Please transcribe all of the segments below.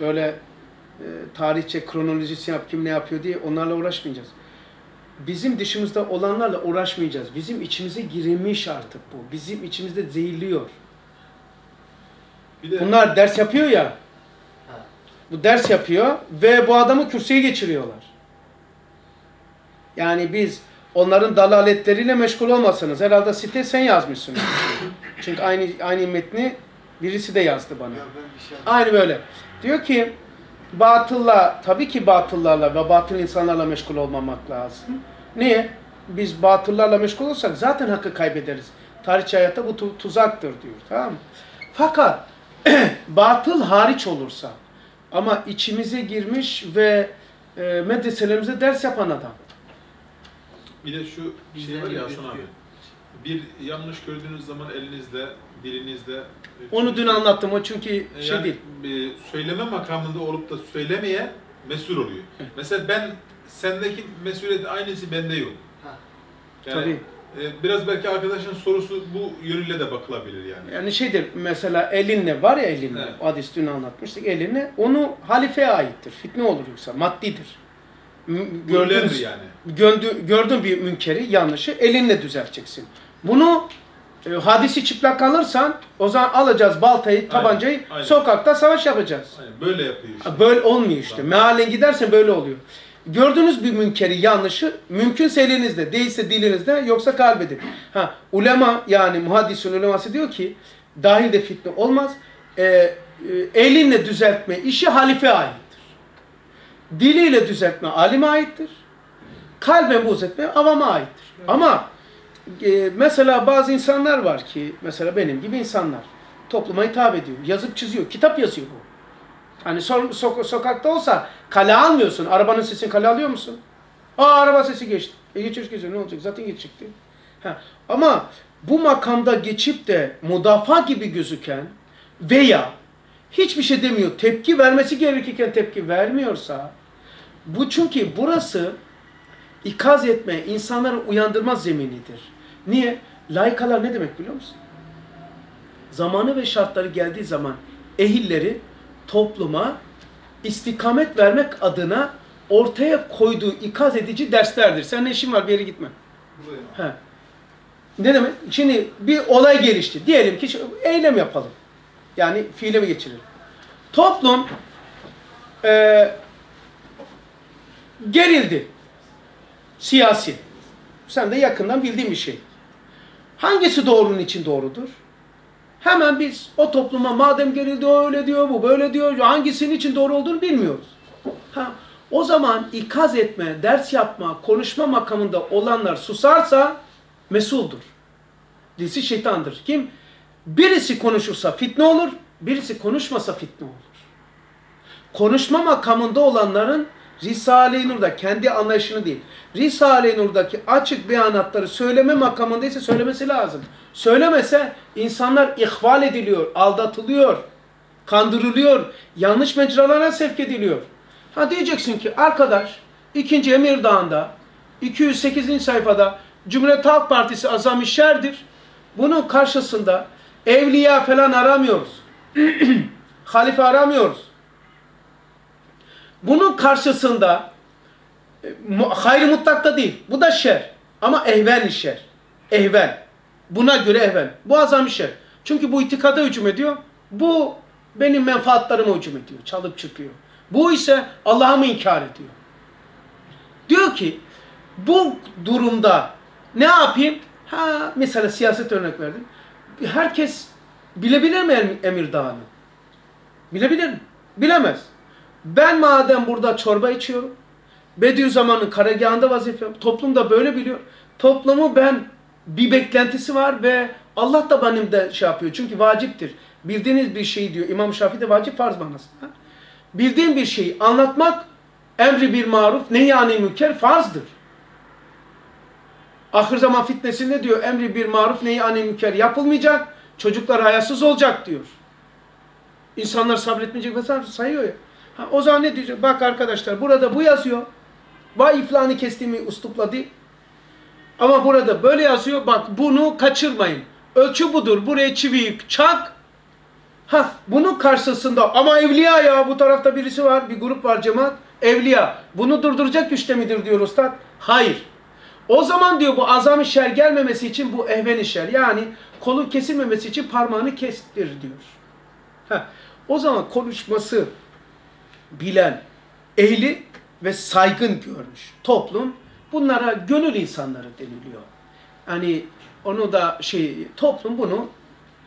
böyle e, tarihçe kronolojisi yap kim ne yapıyor diye onlarla uğraşmayacağız. Bizim dışımızda olanlarla uğraşmayacağız. Bizim içimize girmiş artık bu. Bizim içimizde zehirliyor. Bir de Bunlar ders yapıyor ya. Bu ders yapıyor ve bu adamı kürsüye geçiriyorlar. Yani biz onların dalaletleriyle meşgul olmasanız herhalde site sen yazmışsın. Çünkü aynı aynı metni birisi de yazdı bana. Ya ben bir şey Aynı böyle. Diyor ki batılla tabii ki batıllarla ve batıl insanlarla meşgul olmamak lazım. Niye? Biz batıllarla meşgul olursak zaten hakkı kaybederiz. Tarihçi hayatta bu tu- tuzaktır diyor. Tamam mı? Fakat batıl hariç olursa ama içimize girmiş ve e, medreselerimize ders yapan adam. bir de şu şey var ya Hasan abi. Bir yanlış gördüğünüz zaman elinizde, dilinizde Onu dün anlattım o çünkü E, şey yani, değil. e, söyleme makamında olup da söylemeye mesul oluyor. Mesela ben sendeki mesuliyet aynısı bende yok. Ha. Yani, Tabii. e, biraz belki arkadaşın sorusu bu yönüyle de bakılabilir yani. Yani şeydir mesela elinle var ya elinle. Evet. O hadis dün anlatmıştık elinle. Onu halifeye aittir. Fitne olur yoksa maddidir. Gördüğünüz, yani. gördü, gördüğün bir münkeri, yanlışı elinle düzelteceksin. Bunu e, hadisi çıplak kalırsan o zaman alacağız baltayı, tabancayı aynen. sokakta savaş yapacağız. Aynen, böyle yapıyor işte. Böyle olmuyor işte. Tamam. Mealen gidersen böyle oluyor. Gördüğünüz bir münkeri, yanlışı mümkünse elinizde, değilse dilinizde, yoksa kalbedin. Ha, ulema yani muhaddisin uleması diyor ki dahilde fitne olmaz. Ee, e, elinle düzeltme işi halife aittir. Diliyle düzeltme alime aittir. Kalben buğz etme avama aittir. Ama e, mesela bazı insanlar var ki mesela benim gibi insanlar topluma hitap ediyor. Yazıp çiziyor. Kitap yazıyor bu. Hani so- so- sokakta olsa kale almıyorsun. Arabanın sesini kale alıyor musun? Aa araba sesi geçti. E geçiş geçiyor ne olacak? Zaten geçecekti. Ha. Ama bu makamda geçip de mudafa gibi gözüken veya hiçbir şey demiyor, tepki vermesi gerekirken tepki vermiyorsa bu çünkü burası ikaz etme, insanları uyandırma zeminidir. Niye? Laikalar ne demek biliyor musun? Zamanı ve şartları geldiği zaman ehilleri topluma istikamet vermek adına ortaya koyduğu ikaz edici derslerdir. Sen ne işin var bir yere gitme. He. Ne demek? Şimdi bir olay gelişti. Diyelim ki eylem yapalım. Yani fiile mi geçirelim? Toplum eee gerildi. Siyasi. Sen de yakından bildiğin bir şey. Hangisi doğrunun için doğrudur? Hemen biz o topluma madem gerildi öyle diyor bu böyle diyor hangisinin için doğru olduğunu bilmiyoruz. Ha, o zaman ikaz etme, ders yapma, konuşma makamında olanlar susarsa mesuldur. Dilsi şeytandır. Kim? Birisi konuşursa fitne olur, birisi konuşmasa fitne olur. Konuşma makamında olanların Risale-i Nur'da kendi anlayışını değil, Risale-i Nur'daki açık beyanatları söyleme makamında ise söylemesi lazım. Söylemese insanlar ihval ediliyor, aldatılıyor, kandırılıyor, yanlış mecralara sevk ediliyor. Ha diyeceksin ki arkadaş 2. Emir Dağı'nda 208. sayfada Cumhuriyet Halk Partisi azami şerdir. Bunun karşısında evliya falan aramıyoruz. Halife aramıyoruz. Bunun karşısında e, hayır mutlakta değil. Bu da şer. Ama ehven şer. Ehven. Buna göre ehven. Bu azami şer. Çünkü bu itikada hücum ediyor. Bu benim menfaatlarıma hücum ediyor. Çalıp çıkıyor. Bu ise Allah'ı mı inkar ediyor? Diyor ki bu durumda ne yapayım? Ha mesela siyaset örnek verdim. Herkes bilebilir mi Em- Emir Dağı'nı? Bilebilir mi? Bilemez. Ben madem burada çorba içiyorum, Bediüzzaman'ın karargahında vazife yapıyorum, toplum da böyle biliyor. Toplumu ben bir beklentisi var ve Allah da benim de şey yapıyor. Çünkü vaciptir. Bildiğiniz bir şey diyor. İmam Şafii de vacip farz manasında. Bildiğin bir şeyi anlatmak emri bir maruf, nehyani münker farzdır. Ahir zaman fitnesinde diyor emri bir maruf, nehyani münker yapılmayacak. Çocuklar hayasız olacak diyor. İnsanlar sabretmeyecek vesaire sayıyor ya. Ha, o zaman ne diyecek? Bak arkadaşlar burada bu yazıyor. Vay iflani kestiğimi uslupla değil. Ama burada böyle yazıyor. Bak bunu kaçırmayın. Ölçü budur. Buraya çiviyi çak. Ha bunun karşısında ama evliya ya bu tarafta birisi var, bir grup var cemaat. Evliya. Bunu durduracak güçte midir diyor ustad? Hayır. O zaman diyor bu azam şer gelmemesi için bu ehven şer yani kolu kesilmemesi için parmağını kestir diyor. Ha, o zaman konuşması bilen, ehli ve saygın görmüş toplum bunlara gönül insanları deniliyor. Hani onu da şey toplum bunu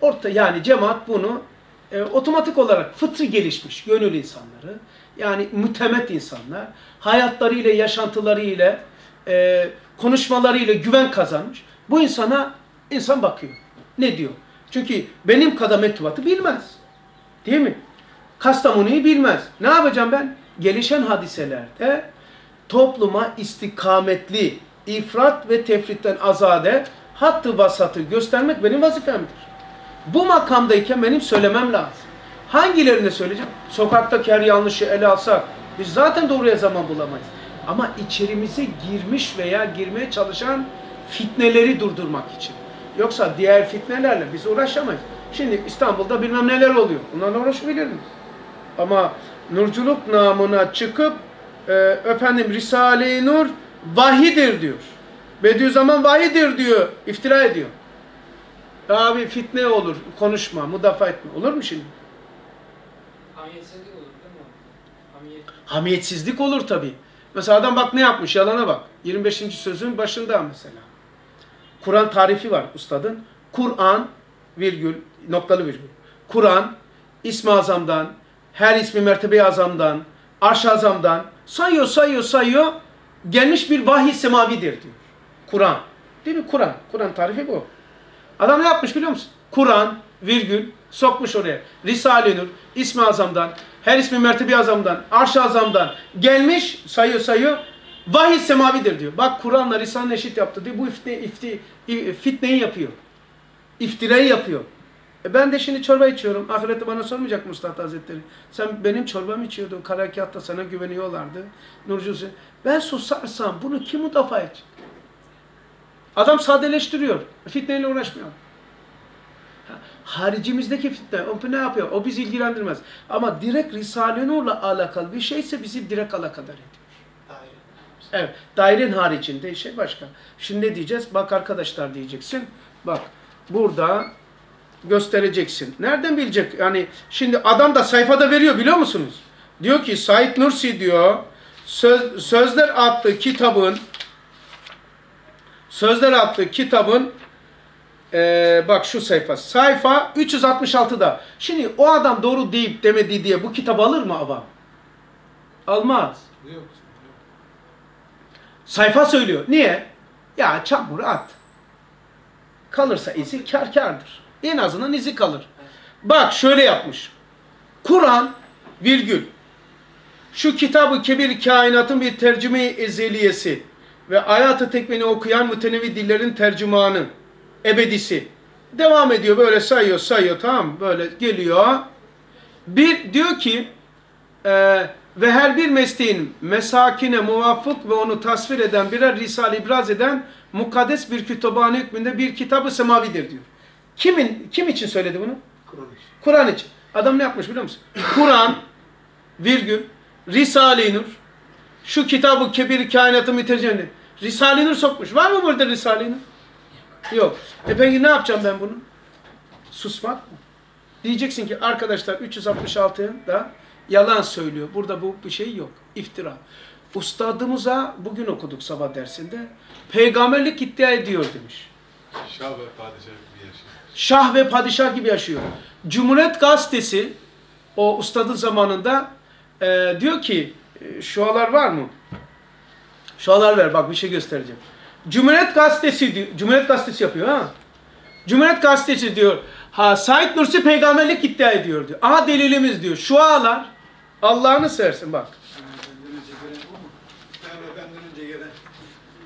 orta yani cemaat bunu e, otomatik olarak fıtri gelişmiş gönül insanları yani mütemet insanlar hayatlarıyla yaşantılarıyla e, konuşmalarıyla güven kazanmış. Bu insana insan bakıyor. Ne diyor? Çünkü benim kadar mektubatı bilmez. Değil mi? Kastamonu'yu bilmez. Ne yapacağım ben? Gelişen hadiselerde topluma istikametli, ifrat ve tefritten azade, hattı vasatı göstermek benim vazifemdir. Bu makamdayken benim söylemem lazım. Hangilerini söyleyeceğim? Sokaktaki her yanlışı ele alsak biz zaten doğruya zaman bulamayız. Ama içerimize girmiş veya girmeye çalışan fitneleri durdurmak için. Yoksa diğer fitnelerle biz uğraşamayız. Şimdi İstanbul'da bilmem neler oluyor. Bunlarla uğraşabilir miyiz? Ama nurculuk namına çıkıp e, efendim Risale-i Nur vahidir diyor. Bediüzzaman vahidir diyor. iftira ediyor. Abi fitne olur. Konuşma, müdafaa etme. Olur mu şimdi? Hamiyetsizlik olur değil mi? Hamiyet. Hamiyetsizlik olur tabii. Mesela adam bak ne yapmış yalana bak. 25. sözün başında mesela. Kur'an tarifi var ustadın. Kur'an virgül noktalı virgül. Kur'an ismi azamdan, her ismi mertebe azamdan, arş azamdan sayıyor sayıyor sayıyor gelmiş bir vahiy semavidir diyor. Kur'an. Değil mi? Kur'an. Kur'an tarifi bu. Adam ne yapmış biliyor musun? Kur'an virgül sokmuş oraya. Risale-i Nur ismi azamdan, her ismi mertebe azamdan, arş azamdan gelmiş sayıyor sayıyor. Vahiy semavidir diyor. Bak Kur'an'la Risale-i eşit yaptı diyor. Bu ifte, ifti, fitneyi yapıyor. İftirayı yapıyor. E ben de şimdi çorba içiyorum. Ahirette bana sormayacak mı Üstad Hazretleri? Sen benim çorbamı içiyordun. Karakatta sana güveniyorlardı. Nurcusu. Ben susarsam bunu kim müdafaa edecek? Adam sadeleştiriyor. Fitneyle uğraşmıyor. Haricimizdeki fitne, o ne yapıyor? O bizi ilgilendirmez. Ama direkt Risale-i Nur'la alakalı bir şeyse bizi direkt alakadar ediyor. Evet, dairenin haricinde şey başka. Şimdi ne diyeceğiz? Bak arkadaşlar diyeceksin. Bak, burada göstereceksin. Nereden bilecek? Yani şimdi adam da sayfada veriyor biliyor musunuz? Diyor ki Said Nursi diyor Söz, Sözler adlı kitabın Sözler adlı kitabın e, bak şu sayfa. Sayfa 366'da. Şimdi o adam doğru deyip demedi diye bu kitabı alır mı avam? Almaz. Yok. Sayfa söylüyor. Niye? Ya çamur at. Kalırsa izi kar kardır. En azından izi kalır. Bak şöyle yapmış. Kur'an virgül. Şu kitabı kebir kainatın bir tercüme ezeliyesi ve ayat-ı tekvini okuyan mütenevi dillerin tercümanı, ebedisi. Devam ediyor böyle sayıyor sayıyor tamam? Böyle geliyor. Bir diyor ki e, ve her bir mesleğin mesakine muvafık ve onu tasvir eden birer risale ibraz eden mukaddes bir kütüphane hükmünde bir kitabı semavidir diyor. Kimin kim için söyledi bunu? Kur'an için. Kur'an için. Adam ne yapmış biliyor musun? Kur'an virgül Risale-i Nur şu kitabı kebir kainatı mütercemini Risale-i Nur sokmuş. Var mı burada Risale-i Nur? Yok. E peki ne yapacağım ben bunu? Susmak mı? Diyeceksin ki arkadaşlar 366'da yalan söylüyor. Burada bu bir şey yok. İftira. Ustadımıza bugün okuduk sabah dersinde. Peygamberlik iddia ediyor demiş. Şah ve padişah bir yaşıyor. Şah ve padişah gibi yaşıyor. Cumhuriyet Gazetesi o ustadın zamanında e, diyor ki e, şualar var mı? Şualar ver bak bir şey göstereceğim. Cumhuriyet Gazetesi diyor. Cumhuriyet Gazetesi yapıyor ha. Cumhuriyet Gazetesi diyor. Ha Said Nursi peygamberlik iddia ediyor diyor. Aha delilimiz diyor. Şualar Allah'ını seversin bak.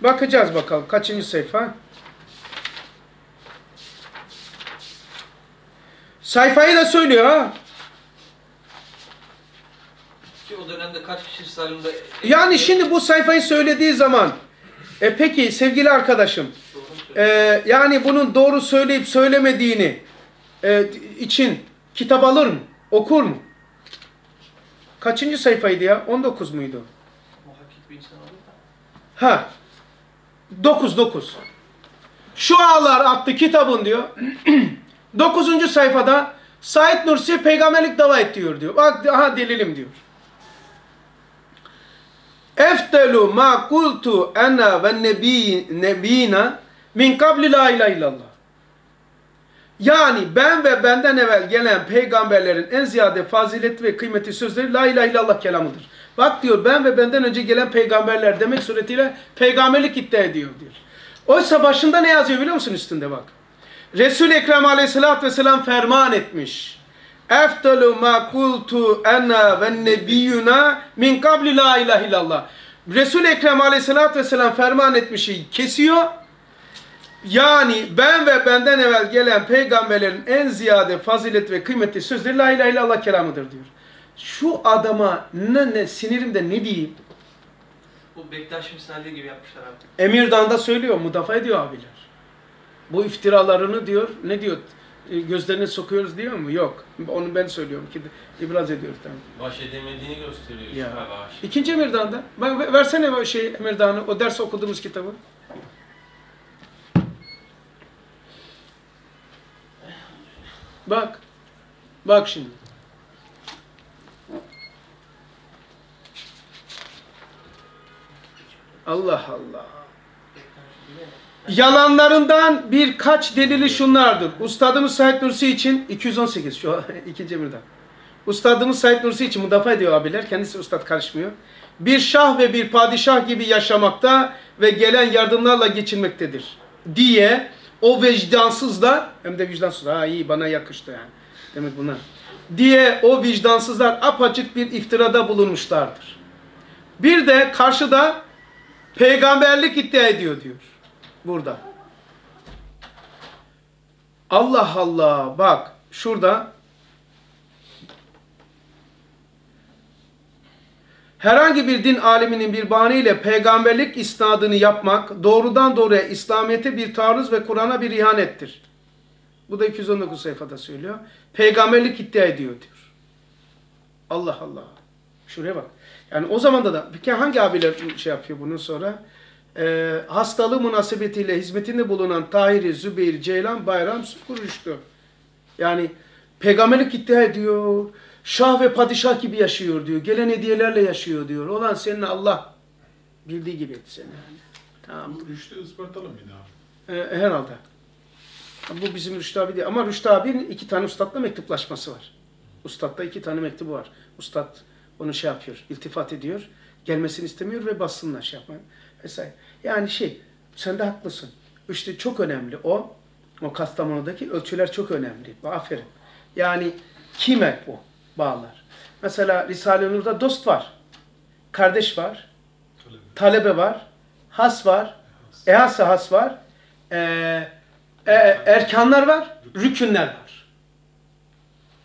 Bakacağız bakalım kaçıncı sayfa. Sayfayı da söylüyor ha. Ki o dönemde kaç kişi Salim'de... Yani şimdi bu sayfayı söylediği zaman e peki sevgili arkadaşım e, yani bunun doğru söyleyip söylemediğini e, için kitap alır mı? Okur mu? Kaçıncı sayfaydı ya? 19 muydu? Ha. 9 9. Şu ağlar attı kitabın diyor. 9. sayfada Said Nursi peygamberlik dava et diyor diyor. Bak aha delilim diyor. Eftelu ma kultu ana ve nebi nebina min kabli la ilahe illallah. Yani ben ve benden evvel gelen peygamberlerin en ziyade faziletli ve kıymetli sözleri la ilahe illallah kelamıdır. Bak diyor ben ve benden önce gelen peygamberler demek suretiyle peygamberlik iddia ediyor diyor. Oysa başında ne yazıyor biliyor musun üstünde bak. Resul-i Ekrem aleyhissalatü vesselam ferman etmiş. Eftalu ma kultu ena ve nebiyyuna min kabli la ilahe illallah. Resul-i Ekrem aleyhissalatü vesselam ferman etmişi kesiyor. Yani ben ve benden evvel gelen peygamberlerin en ziyade fazilet ve kıymetli sözleri la ilahe illallah kelamıdır diyor. Şu adama ne, ne sinirimde ne diyeyim? Bu Bektaş misali gibi yapmışlar abi. Emirdan'da söylüyor, mudafa ediyor abiler. Bu iftiralarını diyor, ne diyor? E, Gözlerine sokuyoruz diyor mu? Yok. Onu ben söylüyorum ki ibraz ediyor tamam. Baş edemediğini gösteriyor. Ya. Baş. İkinci Emirdan'da. Bak ver- versene o şey Emirdan'ı, o ders okuduğumuz kitabı. Bak. Bak şimdi. Allah Allah. Yalanlarından birkaç delili şunlardır. Ustadımız Said Nursi için 218 şu ikinci emirden. Ustadımız Said Nursi için müdafaa ediyor abiler. Kendisi ustad karışmıyor. Bir şah ve bir padişah gibi yaşamakta ve gelen yardımlarla geçinmektedir. Diye o vicdansızlar hem de vicdansız ha iyi bana yakıştı yani. Demek buna. Diye o vicdansızlar apaçık bir iftirada bulunmuşlardır. Bir de karşıda peygamberlik iddia ediyor diyor. Burada. Allah Allah bak şurada herhangi bir din aliminin bir bahaneyle peygamberlik isnadını yapmak doğrudan doğruya İslamiyet'e bir taarruz ve Kur'an'a bir ihanettir. Bu da 219 sayfada söylüyor. Peygamberlik iddia ediyor diyor. Allah Allah. Şuraya bak. Yani o zamanda da peki hangi abiler şey yapıyor bunun sonra? Ee, hastalığı münasebetiyle hizmetinde bulunan Tahiri, Zübeyir, Ceylan, Bayram, Sukur Rüştü. Yani peygamberlik iddia ediyor. Şah ve padişah gibi yaşıyor diyor. Gelen hediyelerle yaşıyor diyor. Olan senin Allah bildiği gibi etti seni. Yani. Tamam. Bu Rüştü Ispartalı mıydı abi? Ee, herhalde. Bu bizim Rüştü abi değil. Ama Rüştü abinin iki tane ustadla mektuplaşması var. Ustadda iki tane mektubu var. Ustad onu şey yapıyor, iltifat ediyor. Gelmesini istemiyor ve bassınlar şey yapmaya. Vesaire. Yani şey, sen de haklısın. İşte çok önemli o. O Kastamonu'daki ölçüler çok önemli. Aferin. Yani kime bu bağlar? Mesela Risale-i Nur'da dost var. Kardeş var. Talebe. Talebe var. Has var. Ehas-ı has var. Ee, e, erkanlar var. Rükünler var.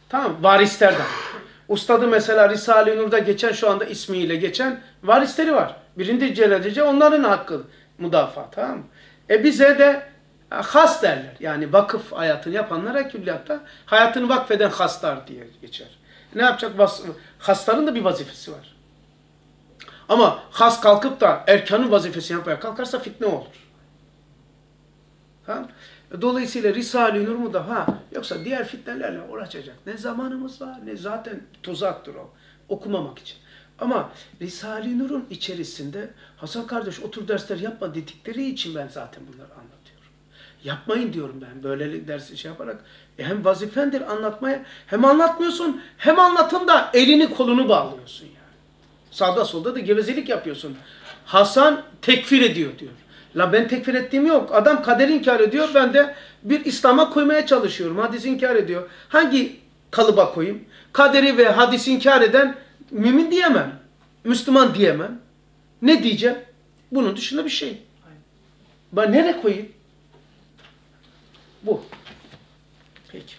Tamam Varisler de var. Ustadı mesela Risale-i Nur'da geçen şu anda ismiyle geçen varisleri var. Birinci derece onların hakkı müdafaa tamam mı? E bize de e, has derler. Yani vakıf hayatını yapanlara külliyatta hayatını vakfeden haslar diye geçer. Ne yapacak? Hasların da bir vazifesi var. Ama has kalkıp da erkanın vazifesini yapmaya kalkarsa fitne olur. Tamam? Dolayısıyla Risale-i Nur mu da ha yoksa diğer fitnelerle uğraşacak. Ne zamanımız var ne zaten tuzaktır o. Okumamak için. Ama Risale-i Nur'un içerisinde Hasan kardeş otur dersler yapma dedikleri için ben zaten bunları anlatıyorum. Yapmayın diyorum ben böyle dersi şey yaparak. E hem vazifendir anlatmaya hem anlatmıyorsun hem anlatın da elini kolunu bağlıyorsun yani. Sağda solda da gevezelik yapıyorsun. Hasan tekfir ediyor diyor. La ben tekfir ettiğim yok. Adam kader inkar ediyor. Ben de bir İslam'a koymaya çalışıyorum. Hadis inkar ediyor. Hangi kalıba koyayım? Kaderi ve hadisi inkar eden mümin diyemem. Müslüman diyemem. Ne diyeceğim? Bunun dışında bir şey. Ben nereye koyayım? Bu. Peki.